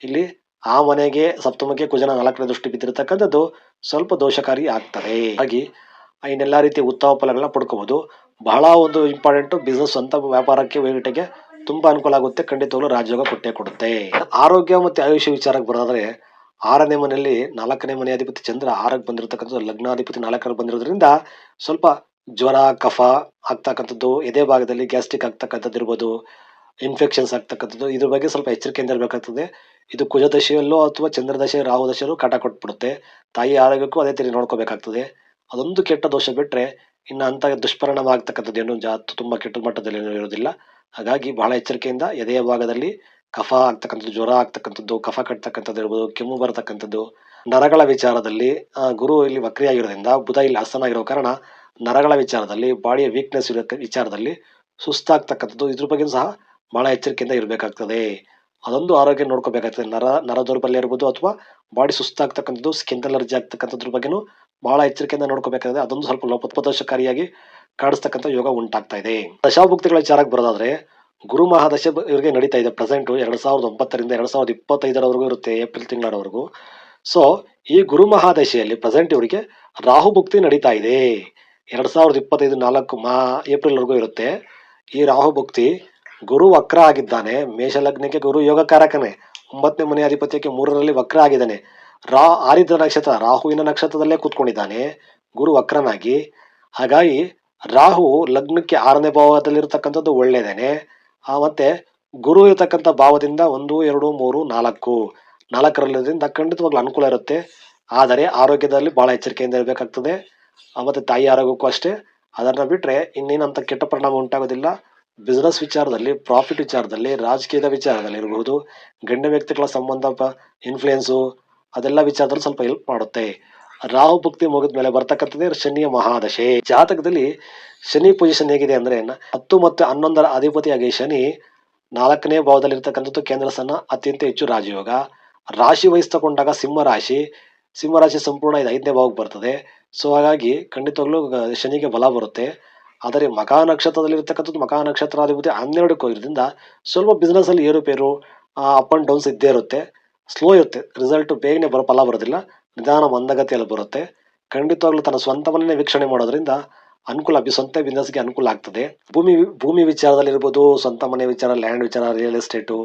ಇಲ್ಲಿ ಆ ಮನೆಗೆ ಸಪ್ತಮಕ್ಕೆ ಕುಜನ ನಾಲ್ಕನೇ ದೃಷ್ಟಿ ಬಿದ್ದಿರತಕ್ಕಂಥದ್ದು ಸ್ವಲ್ಪ ದೋಷಕಾರಿ ಆಗ್ತದೆ. ಹಾಗೆ ಇನ್ನೆಲ್ಲ ರೀತಿಯ ಉತ್ತಮ ಫಲಗಳನ್ನ ಪಡ್ಕೋಬಹುದು ಬಹಳ ಒಂದು ಇಂಪಾರ್ಟೆಂಟ್ ಬಿಸ್ನೆಸ್ ಸ್ವಂತ ವ್ಯಾಪಾರಕ್ಕೆ ವೇಟೆಗೆ ತುಂಬಾ ಅನುಕೂಲ ಆಗುತ್ತೆ. ಖಂಡಿತವಾಗ್ಲೂ ರಾಜಯೋಗ ಕೊಟ್ಟೆ ಕೊಡುತ್ತೆ. ಆರೋಗ್ಯ ಮತ್ತೆ ಆಯುಷ್ಯ ವಿಚಾರಕ್ಕೆ ಬರೋದಾದ್ರೆ, ಆರನೇ ಮನೆಯಲ್ಲಿ ನಾಲ್ಕನೇ ಮನೆ ಅಧಿಪತಿ ಚಂದ್ರ ಆರಕ್ಕೆ ಬಂದಿರತಕ್ಕಂಥದ್ದು ಲಗ್ನಾಧಿಪತಿ ನಾಲ್ಕರಲ್ಲಿ ಬಂದಿರೋದ್ರಿಂದ ಸ್ವಲ್ಪ ಜ್ವರ, ಕಫ ಆಗ್ತಕ್ಕಂಥದ್ದು, ಎದೆ ಭಾಗದಲ್ಲಿ ಗ್ಯಾಸ್ಟ್ರಿಕ್ ಆಗ್ತಕ್ಕಂಥದ್ದು ಇರ್ಬೋದು, ಇನ್ಫೆಕ್ಷನ್ಸ್ ಆಗ್ತಕ್ಕಂಥದ್ದು, ಇದ್ರ ಬಗ್ಗೆ ಸ್ವಲ್ಪ ಎಚ್ಚರಿಕೆಯಿಂದ ಇರಬೇಕಾಗ್ತದೆ. ಇದು ಕುಜದಶೆಯಲ್ಲೋ ಅಥವಾ ಚಂದ್ರದಶೆ, ರಾಹು ದಶೆಯಲ್ಲೂ ಕಾಟ ಕೊಟ್ಬಿಡುತ್ತೆ. ತಾಯಿ ಆರೋಗ್ಯಕ್ಕೂ ಅದೇ ರೀತಿ ನೋಡ್ಕೋಬೇಕಾಗ್ತದೆ. ಅದೊಂದು ಕೆಟ್ಟ ದೋಷ ಬಿಟ್ಟರೆ ಇನ್ನು ಅಂತ ದುಷ್ಪರಿಣಾಮ ಆಗ್ತಕ್ಕಂಥದ್ದು ಏನು ಜಾತು ತುಂಬ ಕೆಟ್ಟ ಮಟ್ಟದಲ್ಲಿ ಏನೂ ಇರೋದಿಲ್ಲ. ಹಾಗಾಗಿ ಬಹಳ ಎಚ್ಚರಿಕೆಯಿಂದ ಎದೆಯ ಭಾಗದಲ್ಲಿ ಕಫ ಆಗ್ತಕ್ಕಂಥದ್ದು, ಜ್ವರ ಆಗ್ತಕ್ಕಂಥದ್ದು, ಕಫ ಕಟ್ತಕ್ಕಂಥದ್ದು ಇರ್ಬೋದು ಕೆಮ್ಮು ಬರತಕ್ಕಂಥದ್ದು, ನರಗಳ ವಿಚಾರದಲ್ಲಿ ಗುರು ಇಲ್ಲಿ ವಕ್ರಿಯಾಗಿರೋದ್ರಿಂದ ಬುಧ ಇಲ್ಲಿ ಹಸ್ತನಾಗಿರೋ ಕಾರಣ ನರಗಳ ವಿಚಾರದಲ್ಲಿ, ಬಾಡಿಯ ವೀಕ್ನೆಸ್ ಇರೋ ವಿಚಾರದಲ್ಲಿ ಸುಸ್ತಾಗ್ತಕ್ಕಂಥದ್ದು, ಇದ್ರ ಬಗ್ಗೆ ಸಹ ಬಹಳ ಎಚ್ಚರಿಕೆಯಿಂದ ಇರಬೇಕಾಗ್ತದೆ. ಅದೊಂದು ಆರೋಗ್ಯ ನೋಡ್ಕೋಬೇಕಾಗ್ತದೆ. ನರ ನರ ದೌರ್ಬಲ್ಯ ಇರ್ಬೋದು ಅಥವಾ ಬಾಡಿ ಸುಸ್ತಾಗ್ತಕ್ಕಂಥದ್ದು ಸ್ಕಿನ್ ಅಲರ್ಜಿ ಆಗ್ತಕ್ಕಂಥದ್ರ ಬಗ್ಗೆನೂ ಬಹಳ ಎಚ್ಚರಿಕೆಯಿಂದ ನೋಡ್ಕೋಬೇಕಾದ್ರೆ ಅದೊಂದು ಸ್ವಲ್ಪ ಲೋಪದೋಷಕಾರಿಯಾಗಿ ಕಾಡಿಸ್ತಕ್ಕಂಥ ಯೋಗ ಉಂಟಾಗ್ತಾ ಇದೆ. ದಶಾಭುಕ್ತಿಗಳ ವಿಚಾರಕ್ಕೆ ಬರೋದಾದ್ರೆ, ಗುರು ಮಹಾದಶ ಇವರಿಗೆ ನಡೀತಾ ಇದೆ ಪ್ರೆಸೆಂಟ್ ಎರಡ್ ಸಾವಿರದ ಒಂಬತ್ತರಿಂದ ಎರಡ್ ಸಾವಿರದ ಇಪ್ಪತ್ತೈದರವರೆಗೂ ಇರುತ್ತೆ ಏಪ್ರಿಲ್ ತಿಂಗಳವರೆಗೂ. ಸೊ, ಈ ಗುರು ಮಹಾದಶೆಯಲ್ಲಿ ಪ್ರೆಸೆಂಟ್ ಇವರಿಗೆ ರಾಹು ಭುಕ್ತಿ ನಡೀತಾ ಇದೆ. ಎರಡ್ ಸಾವಿರದ ಇಪ್ಪತ್ತೈದು ನಾಲ್ಕು ಮಾ, ಏಪ್ರಿಲ್ವರೆಗೂ ಇರುತ್ತೆ. ಈ ರಾಹು ಭುಕ್ತಿ ಗುರು ವಕ್ರ ಆಗಿದ್ದಾನೆ. ಮೇಷ ಲಗ್ನಕ್ಕೆ ಗುರು ಯೋಗಕಾರಕನೇ. ಒಂಬತ್ತನೇ ಮನೆ ಅಧಿಪತ್ಯಕ್ಕೆ ಮೂರರಲ್ಲಿ ವಕ್ರ ಆಗಿದ್ದಾನೆ. ರಾ, ಆರಿದ್ರ ನಕ್ಷತ್ರ, ರಾಹುವಿನ ನಕ್ಷತ್ರದಲ್ಲೇ ಕೂತ್ಕೊಂಡಿದ್ದಾನೆ. ಗುರು ವಕ್ರನಾಗಿ. ಹಾಗಾಗಿ ರಾಹು ಲಗ್ನಕ್ಕೆ ಆರನೇ ಭಾವದಲ್ಲಿರ್ತಕ್ಕಂಥದ್ದು ಒಳ್ಳೆಯದೇನೆ ಮತ್ತೆ ಗುರು ಇರತಕ್ಕಂಥ ಭಾವದಿಂದ ಒಂದು, ಎರಡು, ಮೂರು, ನಾಲ್ಕು. ನಾಲ್ಕರಲ್ಲಿರೋದ್ರಿಂದ ಖಂಡಿತವಾಗ್ಲೂ ಅನುಕೂಲ ಇರುತ್ತೆ. ಆದರೆ ಆರೋಗ್ಯದಲ್ಲಿ ಬಹಳ ಎಚ್ಚರಿಕೆಯಿಂದ ಇರಬೇಕಾಗ್ತದೆ. ಮತ್ತೆ ತಾಯಿ ಆರೋಗ್ಯಕ್ಕೂ ಅಷ್ಟೇ. ಅದನ್ನ ಬಿಟ್ರೆ ಇನ್ನೇನಂತ ಕೆಟ್ಟ ಪರಿಣಾಮ ಉಂಟಾಗೋದಿಲ್ಲ. ಬಿಸ್ನೆಸ್ ವಿಚಾರದಲ್ಲಿ ಪ್ರಾಫಿಟ್ ವಿಚಾರದಲ್ಲಿ, ರಾಜಕೀಯದ ವಿಚಾರದಲ್ಲಿ ಇರಬಹುದು. ಗಣ್ಯ ವ್ಯಕ್ತಿಗಳ ಸಂಬಂಧ ಇನ್ಫ್ಲುಯೆನ್ಸು ಅದೆಲ್ಲ ವಿಚಾರದಲ್ಲಿ ಸ್ವಲ್ಪ ಹೆಲ್ಪ್ ಮಾಡುತ್ತೆ. ರಾಹು ಭಕ್ತಿ ಮುಗಿದ ಮೇಲೆ ಬರ್ತಕ್ಕಂಥದ್ದೇ ಶನಿಯ ಮಹಾದಶೆ. ಜಾತಕದಲ್ಲಿ ಶನಿ ಪೊಸಿಷನ್ ಹೇಗಿದೆ ಅಂದ್ರೆ ಹತ್ತು ಮತ್ತು ಹನ್ನೊಂದರ ಅಧಿಪತಿಯಾಗಿ ಶನಿ ನಾಲ್ಕನೇ ಭಾವದಲ್ಲಿರ್ತಕ್ಕಂಥದ್ದು ಕೇಂದ್ರ ಸ್ಥಾನ ಅತ್ಯಂತ ಹೆಚ್ಚು ರಾಜಯೋಗ. ರಾಶಿ ವಹಿಸ್ ತಗೊಂಡಾಗ ಸಿಂಹ ರಾಶಿ. ಸಿಂಹ ರಾಶಿ ಸಂಪೂರ್ಣ ಇದು ಐದನೇ ಭಾವಕ್ಕೆ ಬರ್ತದೆ. ಸೊ ಹಾಗಾಗಿ ಖಂಡಿತವಾಗ್ಲೂ ಶನಿಗೆ ಬಲ ಬರುತ್ತೆ. ಆದರೆ ಮಕಾ ನಕ್ಷತ್ರದಲ್ಲಿರ್ತಕ್ಕಂಥದ್ದು ಮಕಾ ನಕ್ಷತ್ರಾಧಿಪತಿ ಹನ್ನೆರಡಕ್ಕೆ ಹೋಗಿರೋದ್ರಿಂದ ಸ್ವಲ್ಪ ಬಿಸ್ನೆಸ್ ಅಲ್ಲಿ ಏರುಪೇರು ಅಪ್ ಅಂಡ್ ಡೌನ್ಸ್ ಇದ್ದೇ ಇರುತ್ತೆ. ಸ್ಲೋ ಇರುತ್ತೆ. ರಿಸಲ್ಟ್ ಬೇಗನೆ ಬರೋ ಫಲ ಬರೋದಿಲ್ಲ. ನಿಧಾನ ಮಂದಗತಿಯಲ್ಲಿ ಬರುತ್ತೆ. ಖಂಡಿತವಾಗ್ಲೂ ತನ್ನ ಸ್ವಂತವನ್ನೇ ವೀಕ್ಷಣೆ ಮಾಡೋದ್ರಿಂದ ಅನುಕೂಲ ಸ್ವಂತ ಬಿಸ್ನೆಸ್ಗೆ ಅನುಕೂಲ ಆಗ್ತದೆ. ಭೂಮಿ ಭೂಮಿ ವಿಚಾರದಲ್ಲಿ ಇರ್ಬೋದು, ಸ್ವಂತ ಮನೆ ವಿಚಾರ ಲ್ಯಾಂಡ್ ವಿಚಾರ ರಿಯಲ್ ಎಸ್ಟೇಟು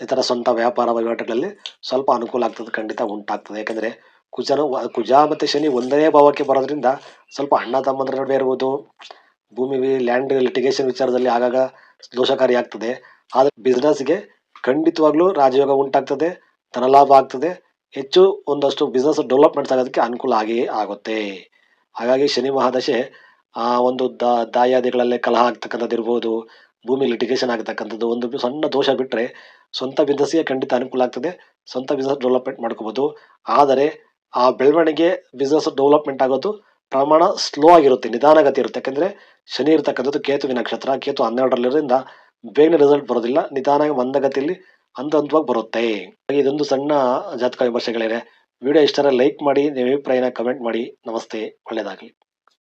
ಈ ಥರ ಸ್ವಂತ ವ್ಯಾಪಾರ ವಹಿವಾಟುಗಳಲ್ಲಿ ಸ್ವಲ್ಪ ಅನುಕೂಲ ಆಗ್ತದೆ, ಖಂಡಿತ ಉಂಟಾಗ್ತದೆ. ಯಾಕಂದ್ರೆ ಕುಜನ, ಕುಜ ಮತ್ತು ಶನಿ ಒಂದನೇ ಭಾವಕ್ಕೆ ಬರೋದ್ರಿಂದ ಸ್ವಲ್ಪ ಅಣ್ಣ, ತಮ್ಮಂದ್ರ ನಡುವೆ ಇರ್ಬೋದು, ಭೂಮಿ ಲ್ಯಾಂಡ್ ಲಿಟಿಗೇಷನ್ ವಿಚಾರದಲ್ಲಿ ಆಗಾಗ ದೋಷಕಾರಿ ಆಗ್ತದೆ. ಆದರೆ ಬಿಸ್ನೆಸ್ಗೆ ಖಂಡಿತವಾಗ್ಲೂ ರಾಜಯೋಗ ಉಂಟಾಗ್ತದೆ ಧನಲಾಭ ಆಗ್ತದೆ. ಹೆಚ್ಚು ಒಂದಷ್ಟು ಬಿಸ್ನೆಸ್ ಡೆವಲಪ್ಮೆಂಟ್ಸ್ ಆಗೋದಕ್ಕೆ ಅನುಕೂಲ ಆಗಿ ಆಗುತ್ತೆ. ಹಾಗಾಗಿ ಶನಿ ಮಹಾದಶೆ, ಆ ಒಂದು ದ, ದಾಯಾದಿಗಳಲ್ಲೇ ಕಲಹ ಆಗ್ತಕ್ಕಂಥದ್ದು ಇರ್ಬೋದು, ಭೂಮಿ ಲಿಟಿಗೇಷನ್ ಆಗ್ತಕ್ಕಂಥದ್ದು, ಒಂದು ಸಣ್ಣ ದೋಷ ಬಿಟ್ಟರೆ ಸ್ವಂತ ಬಿಸ್ನೆಸ್ಗೆ ಖಂಡಿತ ಅನುಕೂಲ ಆಗ್ತದೆ. ಸ್ವಂತ ಬಿಸ್ನೆಸ್ ಡೆವಲಪ್ಮೆಂಟ್ ಮಾಡ್ಕೋಬೋದು. ಆದರೆ ಆ ಬೆಳವಣಿಗೆ ಬಿಸ್ನೆಸ್ ಡೆವಲಪ್ಮೆಂಟ್ ಆಗೋದು ಪ್ರಮಾಣ ಸ್ಲೋ ಆಗಿರುತ್ತೆ, ನಿಧಾನಗತಿ ಇರುತ್ತೆ. ಯಾಕೆಂದರೆ ಶನಿ ಇರ್ತಕ್ಕಂಥದ್ದು ಕೇತುವಿನ ನಕ್ಷತ್ರ, ಕೇತು ಹನ್ನೆರಡರಲ್ಲಿರೋದ್ರಿಂದ ಬೇಗನೆ ರಿಸಲ್ಟ್ ಬರೋದಿಲ್ಲ. ನಿಧಾನ ಮಂದಗತಿಯಲ್ಲಿ ಹಂತ ಹಂತವಾಗಿ ಬರುತ್ತೆ ಇದೊಂದು ಸಣ್ಣ ಜಾತಕ ವಿಮರ್ಶೆಗಳಿದೆ ವಿಡಿಯೋ ಇಷ್ಟರ ಲೈಕ್ ಮಾಡಿ ನಿಮ್ಮ ಅಭಿಪ್ರಾಯನ ಕಮೆಂಟ್ ಮಾಡಿ. ನಮಸ್ತೆ. ಒಳ್ಳೆಯದಾಗಲಿ